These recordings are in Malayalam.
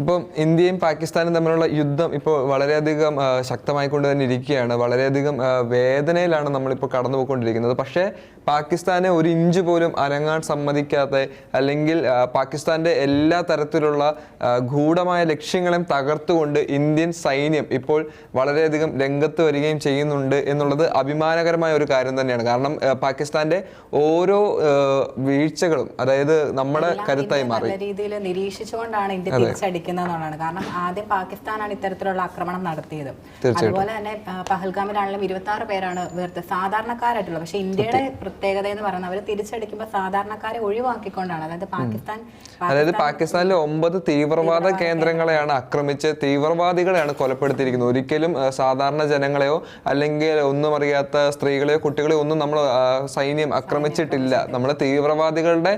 ഇപ്പം ഇന്ത്യയും പാകിസ്ഥാനും തമ്മിലുള്ള യുദ്ധം ഇപ്പോൾ വളരെയധികം ശക്തമായി ശക്തമായിക്കൊണ്ട് തന്നെ ഇരിക്കുകയാണ്. വളരെയധികം വേദനയിലാണ് നമ്മളിപ്പോൾ കടന്നു പോയിക്കൊണ്ടിരിക്കുന്നത് പക്ഷേ പാകിസ്ഥാനെ ഒരു ഇഞ്ച് പോലും അനങ്ങാൻ സമ്മതിക്കാതെ അല്ലെങ്കിൽ പാകിസ്ഥാന്റെ എല്ലാ തരത്തിലുള്ള ഗൂഢമായ ലക്ഷ്യങ്ങളെയും തകർത്തുകൊണ്ട് ഇന്ത്യൻ സൈന്യം ഇപ്പോൾ വളരെയധികം രംഗത്ത് വരികയും ചെയ്യുന്നുണ്ട് എന്നുള്ളത് അഭിമാനകരമായ ഒരു കാര്യം തന്നെയാണ്. കാരണം പാകിസ്ഥാന്റെ ഓരോ വീഴ്ചകളും അതായത് നമ്മുടെ കരുത്തായി മാറി. രീതിയിൽ നിരീക്ഷിച്ചുകൊണ്ടാണ് ഇന്ത്യ തിരിച്ചടിക്കുന്നതെന്നുള്ളതാണ് കാരണം ആദ്യം പാകിസ്ഥാനാണ് ഇത്തരത്തിലുള്ള ആക്രമണം നടത്തിയത്. അതുപോലെ തന്നെ പഹൽഗാമിലാണെങ്കിലും ഇരുപത്തി ആറ് പേരാണ് വേർത്ത് സാധാരണക്കാരായിട്ടുള്ളത്. പക്ഷെ ഇന്ത്യയുടെ പ്രത്യേകത എന്ന് പറയുന്നത് അവർ തിരിച്ചടിക്കുമ്പോൾ സാധാരണക്കാരെ ഒഴിവാക്കിക്കൊണ്ടാണ്. അതായത് പാകിസ്ഥാൻ അതായത് പാകിസ്ഥാനിലെ ഒമ്പത് തീവ്രവാദ കേന്ദ്രങ്ങളെയാണ് ആക്രമിച്ച് തീവ്രവാദികളെയാണ് കൊലപ്പെടുത്തിയിരിക്കുന്നത്. ഒരിക്കലും സാധാരണ ജനങ്ങളെയോ അല്ലെങ്കിൽ ഒന്നും അറിയാത്ത സ്ത്രീകളെയോ കുട്ടികളെയോ ഒന്നും നമ്മൾ സൈന്യം ആക്രമിച്ചിട്ടില്ല. നമ്മൾ തീവ്രവാദികളുടെ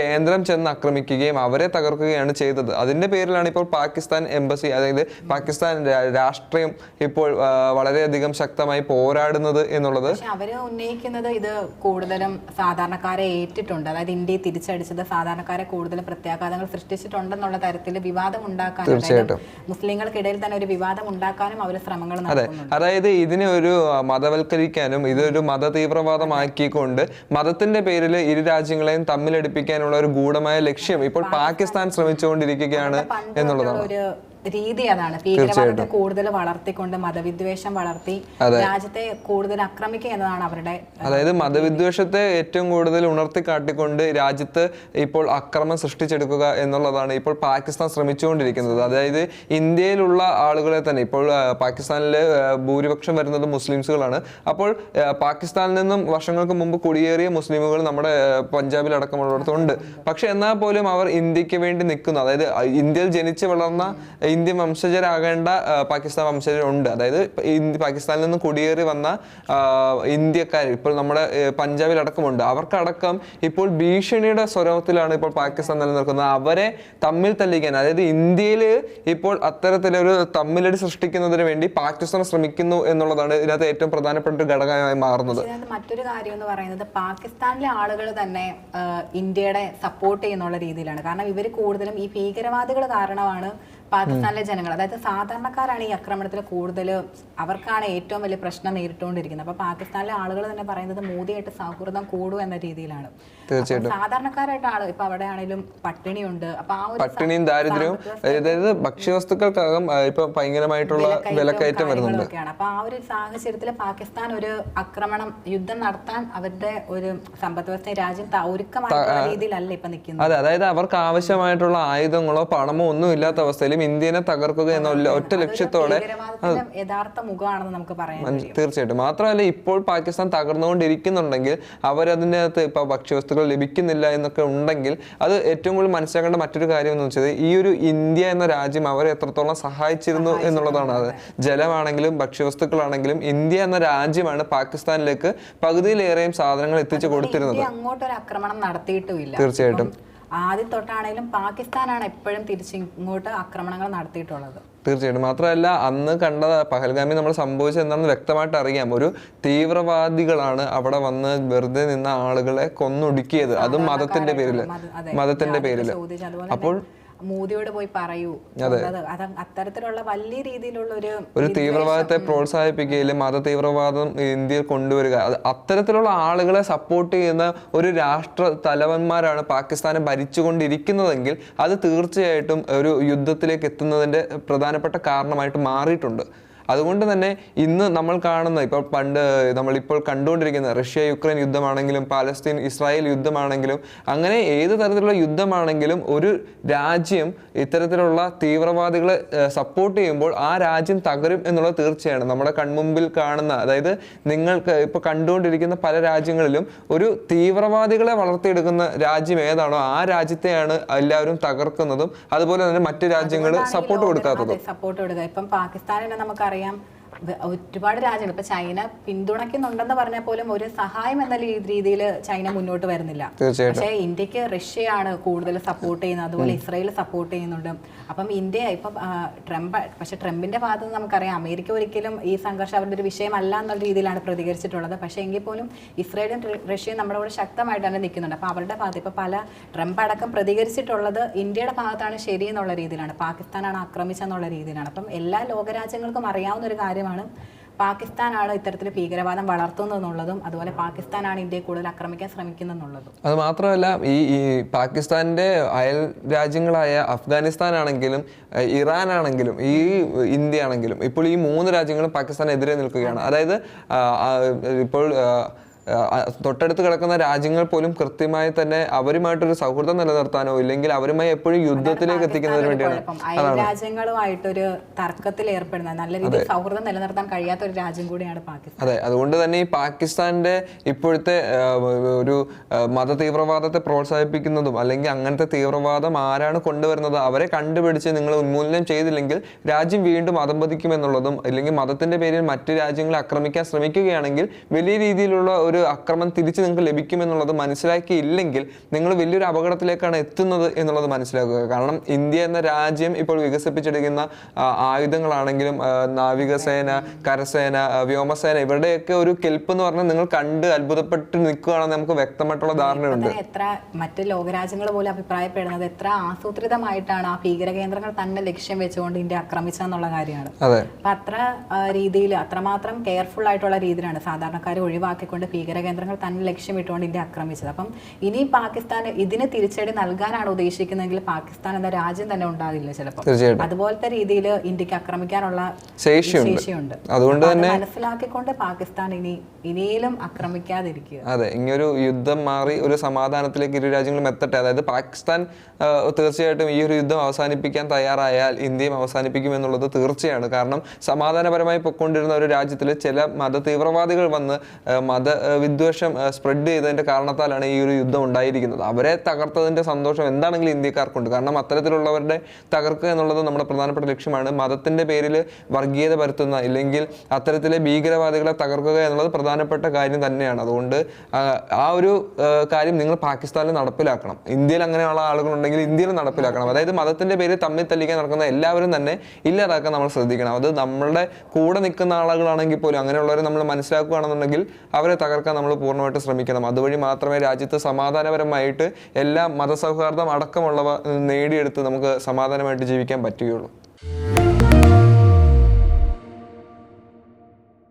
കേന്ദ്രം ചെന്ന് ആക്രമിക്കുകയും അവരെ തകർക്കുകയാണ് ചെയ്തത്. അതിന്റെ പേരിലാണ് ഇപ്പോൾ പാകിസ്ഥാൻ എംബസി അതായത് പാകിസ്ഥാൻ രാഷ്ട്രീയം ഇപ്പോൾ വളരെയധികം ശക്തമായി പോരാടുന്നത് എന്നുള്ളത് അവർ ഉന്നയിക്കുന്നത് ഇത് കൂടുതലും സാധാരണക്കാരെ ഏറ്റിട്ടുണ്ട്. അതായത് ഇന്ത്യയെ തിരിച്ചടിച്ചത് സാധാരണക്കാരെ കൂടുതൽ പ്രത്യാഘാതങ്ങൾ സൃഷ്ടിച്ചിട്ടുണ്ടെന്നുള്ള തരത്തിൽ വിവാദം ഉണ്ടാക്കാൻ തീർച്ചയായിട്ടും. മുസ്ലിങ്ങൾക്കിടയിൽ തന്നെ ഒരു വിവാദം ഉണ്ടാക്കാനും അവർ ശ്രമങ്ങൾ അതെ. അതായത് ഇതിനെ ഒരു മതവൽക്കരിക്കാനും ഇതൊരു മത തീവ്രവാദമാക്കിക്കൊണ്ട് മതത്തിന്റെ പേരിൽ ഇരു രാജ്യങ്ങളെയും തമ്മിലടിപ്പിക്കാനുള്ള ഒരു ഗൂഢമായ ലക്ഷ്യം ഇപ്പോൾ പാകിസ്ഥാൻ ശ്രമിച്ചുകൊണ്ടിരിക്കുകയാണ്. എന്നുള്ളതാണ്. ഒരു രീതി അതാണ്. ഭീകരവാദത്തെ കൂടുതൽ വളർത്തിക്കൊണ്ട് മതവിദ്വേഷം വളർത്തി രാജ്യത്തെ കൂടുതൽ ആക്രമിക്കുക എന്നതാണ് അവരുടെ അതായത് മതവിദ്വേഷത്തെ ഏറ്റവും കൂടുതൽ ഉണർത്തി കാട്ടിക്കൊണ്ട് രാജ്യത്ത് ഇപ്പോൾ അക്രമം സൃഷ്ടിച്ചെടുക്കുക എന്നുള്ളതാണ് ഇപ്പോൾ പാകിസ്ഥാൻ ശ്രമിച്ചുകൊണ്ടിരിക്കുന്നത്. അതായത് ഇന്ത്യയിലുള്ള ആളുകളെ തന്നെ ഇപ്പോൾ പാകിസ്ഥാനിൽ പാകിസ്ഥാനിലെ ഭൂരിപക്ഷം വരുന്നത് മുസ്ലിംസുകളാണ്. അപ്പോൾ പാകിസ്ഥാനിൽ നിന്നും വർഷങ്ങൾക്ക് മുമ്പ് കുടിയേറിയ മുസ്ലിമുകൾ നമ്മുടെ പഞ്ചാബിൽ അടക്കമുള്ളിടത്തുണ്ട്. പക്ഷെ എന്നാൽ പോലും അവർ ഇന്ത്യയ്ക്ക് വേണ്ടി നിൽക്കുന്നു. അതായത് ഇന്ത്യയിൽ ജനിച്ചു വളർന്ന ഇന്ത്യൻ വംശജരാകേണ്ട പാകിസ്ഥാൻ വംശജരുണ്ട്. അതായത് ഇന്ത്യ പാകിസ്ഥാനിൽ നിന്ന് കുടിയേറി വന്ന ഇന്ത്യക്കാർ ഇപ്പോൾ നമ്മുടെ പഞ്ചാബിൽ അടക്കമുണ്ട് അവർക്കടക്കം ഇപ്പോൾ ഭീഷണിയുടെ സ്വരൂപത്തിലാണ് ഇപ്പോൾ പാകിസ്ഥാൻ നിലനിൽക്കുന്നത്. അവരെ തമ്മിൽ തല്ലിക്കാൻ അതായത് ഇന്ത്യയിൽ ഇപ്പോൾ അത്തരത്തിലൊരു തമ്മിലടി സൃഷ്ടിക്കുന്നതിന് വേണ്ടി പാകിസ്ഥാൻ ശ്രമിക്കുന്നു എന്നുള്ളതാണ് ഇതിനകത്ത് ഏറ്റവും പ്രധാനപ്പെട്ട ഒരു ഘടകമായി മാറുന്നത്. മറ്റൊരു കാര്യം എന്ന് പറയുന്നത് പാകിസ്ഥാനിലെ ആളുകൾ തന്നെ ഇന്ത്യയുടെ സപ്പോർട്ട് ചെയ്യുന്നുള്ള രീതിയിലാണ്. കാരണം ഇവർ കൂടുതലും ഈ ഭീകരവാദികൾ കാരണമാണ് പാകിസ്ഥാനിലെ ജനങ്ങൾ അതായത് സാധാരണക്കാരാണ് ഈ ആക്രമണത്തിൽ കൂടുതൽ അവർക്കാണ് ഏറ്റവും വലിയ പ്രശ്നം നേരിട്ടുകൊണ്ടിരിക്കുന്നത്. അപ്പൊ പാകിസ്ഥാനിലെ ആളുകൾ തന്നെ പറയുന്നത് മോദിയായിട്ട് സൗഹൃദം കൂടും എന്ന രീതിയിലാണ്. തീർച്ചയായിട്ടും. സാധാരണക്കാരായിട്ട് ആൾ ഇപ്പൊ അവിടെ ആണെങ്കിലും പട്ടിണിയുണ്ട്. അപ്പൊ ആ ഒരു പട്ടിണിയും ദാരിദ്ര്യവും അതായത് ഭക്ഷ്യവസ്തുക്കൾക്കകം ഇപ്പൊ ഭയങ്കരമായിട്ടുള്ള വിലക്കയറ്റം വരുന്നുണ്ട്. അപ്പൊ ആ ഒരു സാഹചര്യത്തിൽ പാകിസ്ഥാൻ ഒരു ആക്രമണം യുദ്ധം നടത്താൻ അവരുടെ ഒരു സമ്പദ് വ്യവസ്ഥ രാജ്യം ഒരുക്കമായിട്ടുള്ള രീതിയിലല്ല ഇപ്പൊ നിൽക്കുന്നത് അതെ അതായത് അവർക്ക് ആവശ്യമായിട്ടുള്ള ആയുധങ്ങളോ പണമോ ഒന്നും ഇല്ലാത്ത അവസ്ഥയിലും ഇന്ത്യനെ തകർക്കുക എന്ന ഒറ്റ ലക്ഷ്യത്തോടെ യഥാർത്ഥ മുഖമാണെന്ന് നമുക്ക് കഴിയും. തീർച്ചയായിട്ടും. മാത്രമല്ല ഇപ്പോൾ പാകിസ്ഥാൻ തകർന്നുകൊണ്ടിരിക്കുന്നുണ്ടെങ്കിൽ അവരതിനകത്ത് ഇപ്പൊ ഭക്ഷ്യവസ്തുക്കൾ ലഭിക്കുന്നില്ല എന്നൊക്കെ ഉണ്ടെങ്കിൽ അത് ഏറ്റവും കൂടുതൽ മനസ്സിലാക്കേണ്ട മറ്റൊരു കാര്യം എന്ന് വെച്ചത് ഈ ഒരു ഇന്ത്യ എന്ന രാജ്യം അവരെ എത്രത്തോളം സഹായിച്ചിരുന്നു എന്നുള്ളതാണ്. അത് ജലമാണെങ്കിലും ഭക്ഷ്യവസ്തുക്കളാണെങ്കിലും ഇന്ത്യ എന്ന രാജ്യമാണ് പാകിസ്ഥാനിലേക്ക് പകുതിയിലേറെയും സാധനങ്ങൾ എത്തിച്ചു കൊടുത്തിരുന്നത്. അങ്ങോട്ടൊരു ആക്രമണം നടത്തിയിട്ടുമില്ല. തീർച്ചയായിട്ടും. ആദ്യം തൊട്ടാണെങ്കിലും പാകിസ്ഥാനാണ് എപ്പോഴും തിരിച്ചിങ്ങോട്ട് ആക്രമണങ്ങൾ നടത്തിയിട്ടുള്ളത്. തീർച്ചയായിട്ടും. മാത്രമല്ല അന്ന് കണ്ട പഹൽഗാമി നമ്മൾ സംഭവിച്ചത് എന്താണെന്ന് വ്യക്തമായിട്ട് അറിയാം. ഒരു തീവ്രവാദികളാണ് അവിടെ വന്ന് വെറുതെ നിന്ന ആളുകളെ കൊന്നൊടുക്കിയത്. അതും മതത്തിന്റെ പേരിൽ മതത്തിന്റെ പേരിൽ അപ്പോൾ മോദിയോട് പോയി പറയൂ. അത്. അത്തരത്തിലുള്ള വലിയ രീതിയിലുള്ള ഒരു ഒരു തീവ്രവാദത്തെ പ്രോത്സാഹിപ്പിക്കുകയും മത തീവ്രവാദം ഇന്ത്യയിൽ കൊണ്ടുവരിക. അത്തരത്തിലുള്ള ആളുകളെ സപ്പോർട്ട് ചെയ്യുന്ന ഒരു രാഷ്ട്ര തലവന്മാരാണ് പാകിസ്ഥാനെ ഭരിച്ചുകൊണ്ടിരിക്കുന്നതെങ്കിൽ അത് തീർച്ചയായിട്ടും ഒരു യുദ്ധത്തിലേക്ക് എത്തുന്നതിന്റെ പ്രധാനപ്പെട്ട കാരണമായിട്ട് മാറിയിട്ടുണ്ട്. അതുകൊണ്ട് തന്നെ ഇന്ന് നമ്മൾ കാണുന്ന ഇപ്പോൾ പണ്ട് നമ്മളിപ്പോൾ കണ്ടുകൊണ്ടിരിക്കുന്ന റഷ്യ യുക്രൈൻ യുദ്ധമാണെങ്കിലും പാലസ്തീൻ ഇസ്രായേൽ യുദ്ധമാണെങ്കിലും അങ്ങനെ ഏത് തരത്തിലുള്ള യുദ്ധമാണെങ്കിലും ഒരു രാജ്യം ഇത്തരത്തിലുള്ള തീവ്രവാദികളെ സപ്പോർട്ട് ചെയ്യുമ്പോൾ ആ രാജ്യം തകരും എന്നുള്ളത് തീർച്ചയാണ്. നമ്മുടെ കൺമുമ്പിൽ കാണുന്ന അതായത് നിങ്ങൾക്ക് ഇപ്പോൾ കണ്ടുകൊണ്ടിരിക്കുന്ന പല രാജ്യങ്ങളിലും ഒരു തീവ്രവാദികളെ വളർത്തിയെടുക്കുന്ന രാജ്യം ഏതാണോ ആ രാജ്യത്തെയാണ് എല്ലാവരും തകർക്കുന്നതും അതുപോലെ തന്നെ മറ്റു രാജ്യങ്ങൾ സപ്പോർട്ട് കൊടുക്കാത്തതും. സപ്പോർട്ട് കൊടുക്കുക. ഇപ്പം പാകിസ്ഥാനെ നമുക്കറിയാം. I am. ഒരുപാട് രാജ്യങ്ങൾ. ഇപ്പൊ ചൈന പിന്തുണയ്ക്കുന്നുണ്ടെന്ന് പറഞ്ഞാൽ പോലും ഒരു സഹായം എന്ന രീതിയിൽ ചൈന മുന്നോട്ട് വരുന്നില്ല. പക്ഷേ ഇന്ത്യയ്ക്ക് റഷ്യയാണ് കൂടുതൽ സപ്പോർട്ട് ചെയ്യുന്നത്. അതുപോലെ ഇസ്രായേൽ സപ്പോർട്ട് ചെയ്യുന്നുണ്ട്. അപ്പം ഇന്ത്യ ഇപ്പം ട്രംപ് പക്ഷെ ട്രംപിന്റെ ഭാഗത്ത് നിന്ന് നമുക്കറിയാം അമേരിക്ക ഒരിക്കലും ഈ സംഘർഷം അവരുടെ ഒരു വിഷയമല്ല എന്നുള്ള രീതിയിലാണ് പ്രതികരിച്ചിട്ടുള്ളത്. പക്ഷേ എങ്കിൽ പോലും ഇസ്രായേലും റഷ്യയും നമ്മുടെ കൂടെ ശക്തമായിട്ട് തന്നെ നിൽക്കുന്നുണ്ട്. അപ്പോൾ അവരുടെ ഭാഗത്ത് ഇപ്പോൾ പല ട്രംപ് അടക്കം പ്രതികരിച്ചിട്ടുള്ളത് ഇന്ത്യയുടെ ഭാഗത്താണ് ശരി എന്നുള്ള രീതിയിലാണ്. പാകിസ്ഥാനാണ് ആക്രമിച്ചെന്നുള്ള രീതിയിലാണ്. അപ്പം എല്ലാ ലോകരാജ്യങ്ങൾക്കും അറിയാവുന്ന ഒരു കാര്യമാണ്. പാകിസ്ഥാനാണ് ഇത്തരത്തിൽ ഭീകരവാദം വളർത്തുന്നതെന്നുള്ളതും അതുപോലെ പാകിസ്ഥാനാണ് ഇന്ത്യയെ കൂടുതൽ ആക്രമിക്കാൻ ശ്രമിക്കുന്നതെന്നുള്ളതും. അത് മാത്രമല്ല ഈ ഈ പാകിസ്ഥാന്റെ അയൽ രാജ്യങ്ങളായ അഫ്ഗാനിസ്ഥാൻ ആണെങ്കിലും ഇറാൻ ആണെങ്കിലും ഈ ഇന്ത്യ ആണെങ്കിലും ഇപ്പോൾ ഈ മൂന്ന് രാജ്യങ്ങളും പാകിസ്ഥാനെതിരെ നിൽക്കുകയാണ്. അതായത് ഇപ്പോൾ തൊട്ടടുത്ത് കിടക്കുന്ന രാജ്യങ്ങൾ പോലും കൃത്യമായി തന്നെ അവരുമായിട്ടൊരു സൗഹൃദം നിലനിർത്താനോ ഇല്ലെങ്കിൽ അവരുമായി എപ്പോഴും യുദ്ധത്തിലേക്ക് എത്തിക്കുന്നതിന് വേണ്ടിയാണ്. രാജ്യങ്ങളുമായിട്ടൊരു തർക്കത്തിൽ ഏർപ്പെടുന്ന നല്ല രീതിയിൽ സൗഹൃദം നിലനിർത്താൻ കഴിയാത്ത ഒരു രാജ്യം കൂടിയാണ് പാകിസ്ഥാൻ. അതെ അതുകൊണ്ട് തന്നെ ഈ പാകിസ്ഥാന്റെ ഇപ്പോഴത്തെ ഒരു മത തീവ്രവാദത്തെ പ്രോത്സാഹിപ്പിക്കുന്നതും അല്ലെങ്കിൽ അങ്ങനത്തെ തീവ്രവാദം ആരാണ് കൊണ്ടുവരുന്നത് അവരെ കണ്ടുപിടിച്ച് നിങ്ങൾ ഉന്മൂലനം ചെയ്തില്ലെങ്കിൽ രാജ്യം വീണ്ടും അധംപതിക്കുമെന്നുള്ളതും അല്ലെങ്കിൽ മതത്തിന്റെ പേരിൽ മറ്റു രാജ്യങ്ങളെ ആക്രമിക്കാൻ ശ്രമിക്കുകയാണെങ്കിൽ വലിയ രീതിയിലുള്ള ഒരു ആക്രമണം തിരിച്ച് നിങ്ങൾക്ക് ലഭിക്കുമെന്നുള്ളത് മനസ്സിലാക്കിയില്ലെങ്കിൽ നിങ്ങൾ വലിയൊരു അപകടത്തിലേക്കാണ് എത്തുന്നത് എന്നുള്ളത് മനസ്സിലാക്കുക. കാരണം ഇന്ത്യ എന്ന രാജ്യം ഇപ്പോൾ വികസിപ്പിച്ചെടുക്കുന്ന ആയുധങ്ങളാണെങ്കിലും നാവികസേന കരസേന വ്യോമസേന ഇവരുടെയൊക്കെ ഒരു കെൽപ്പ് എന്ന് പറഞ്ഞാൽ നിങ്ങൾ കണ്ട് അത്ഭുതപ്പെട്ട് നിൽക്കുകയാണെന്ന് നമുക്ക് വ്യക്തമായിട്ടുള്ള ധാരണയുണ്ട്. എത്ര മറ്റ് ലോകരാജ്യങ്ങൾ പോലും അഭിപ്രായപ്പെടുന്നത് എത്ര ആസൂത്രിതമായിട്ടാണ് ആ ഭീകര കേന്ദ്രങ്ങൾ തന്നെ ലക്ഷ്യം വെച്ചുകൊണ്ട് ഇന്ത്യ ആക്രമിച്ചതെന്നുള്ള കാര്യമാണ്. അപ്പൊ അത്ര രീതിയിൽ അത്രമാത്രം കെയർഫുൾ ആയിട്ടുള്ള രീതിയിലാണ് സാധാരണക്കാരെ ഒഴിവാക്കിക്കൊണ്ട് ഭീകര കേന്ദ്രങ്ങൾ തന്നെ ലക്ഷ്യമിട്ടുകൊണ്ട് ഇന്ത്യ ആക്രമിച്ചത്. അപ്പം ഇനി പാകിസ്ഥാൻ ഇതിന് തിരിച്ചടി നൽകാനാണ് ഉദ്ദേശിക്കുന്നതെങ്കിൽ പാകിസ്ഥാൻ എന്ന രാജ്യം തന്നെ ഉണ്ടാകില്ല ചിലപ്പോൾ അതുപോലത്തെ രീതിയിൽ ഇന്ത്യയ്ക്ക് ആക്രമിക്കാനുള്ള ശേഷിയുണ്ട്. അതുകൊണ്ട് തന്നെ മനസ്സിലാക്കിക്കൊണ്ട് പാകിസ്ഥാൻ ഇനി ഇനിയിലും ആക്രമിക്കാതിരിക്കുക. അതെ ഇങ്ങനൊരു യുദ്ധം മാറി ഒരു സമാധാനത്തിലേക്ക് ഇരു രാജ്യങ്ങളും എത്തട്ടെ. അതായത് പാകിസ്ഥാൻ തീർച്ചയായിട്ടും ഈ ഒരു യുദ്ധം അവസാനിപ്പിക്കാൻ തയ്യാറായാൽ ഇന്ത്യയും അവസാനിപ്പിക്കും എന്നുള്ളത് തീർച്ചയാണ്. കാരണം സമാധാനപരമായി പൊയ്ക്കൊണ്ടിരുന്ന ഒരു രാജ്യത്തിൽ ചില മത തീവ്രവാദികൾ വന്ന് മത വിദ്വേഷം സ്പ്രെഡ് ചെയ്തതിന്റെ കാരണത്താലാണ് ഈ ഒരു യുദ്ധം ഉണ്ടായിരിക്കുന്നത്. അവരെ തകർത്തതിന്റെ സന്തോഷം എന്താണെങ്കിലും ഇന്ത്യക്കാർക്കുണ്ട്. കാരണം അത്തരത്തിലുള്ളവരുടെ തകർക്കുക എന്നുള്ളത് നമ്മുടെ പ്രധാനപ്പെട്ട ലക്ഷ്യമാണ്. മതത്തിന്റെ പേരിൽ വർഗീയത പരത്തുന്ന ഇല്ലെങ്കിൽ അത്തരത്തിലെ ഭീകരവാദികളെ തകർക്കുക എന്നുള്ളത് പ്രധാനപ്പെട്ട കാര്യം തന്നെയാണ്. അതുകൊണ്ട് ആ, ഒരു കാര്യം നിങ്ങൾ പാകിസ്ഥാനിൽ നടപ്പിലാക്കണം. ഇന്ത്യയിൽ അങ്ങനെയുള്ള ആളുകളുണ്ടെങ്കിൽ ഇന്ത്യയിൽ നടപ്പിലാക്കണം. അതായത് മതത്തിന്റെ പേരിൽ തമ്മിൽ തല്ലിക്കാൻ നടക്കുന്ന എല്ലാവരും തന്നെ ഇല്ലാതാക്കാൻ നമ്മൾ ശ്രദ്ധിക്കണം. അത് നമ്മളുടെ കൂടെ നിൽക്കുന്ന ആളുകളാണെങ്കിൽ പോലും അങ്ങനെയുള്ളവരെ നമ്മൾ മനസ്സിലാക്കുകയാണെന്നുണ്ടെങ്കിൽ അവരെ തകർക്കാൻ നമ്മൾ പൂർണമായിട്ട് ശ്രമിക്കണം. അതുവഴി മാത്രമേ രാജ്യത്ത് സമാധാനപരമായിട്ട് എല്ലാ മതസൗഹാർദ്ദം അടക്കമുള്ളവ നേടിയെടുത്ത് നമുക്ക് സമാധാനമായിട്ട് ജീവിക്കാൻ പറ്റുകയുള്ളൂ.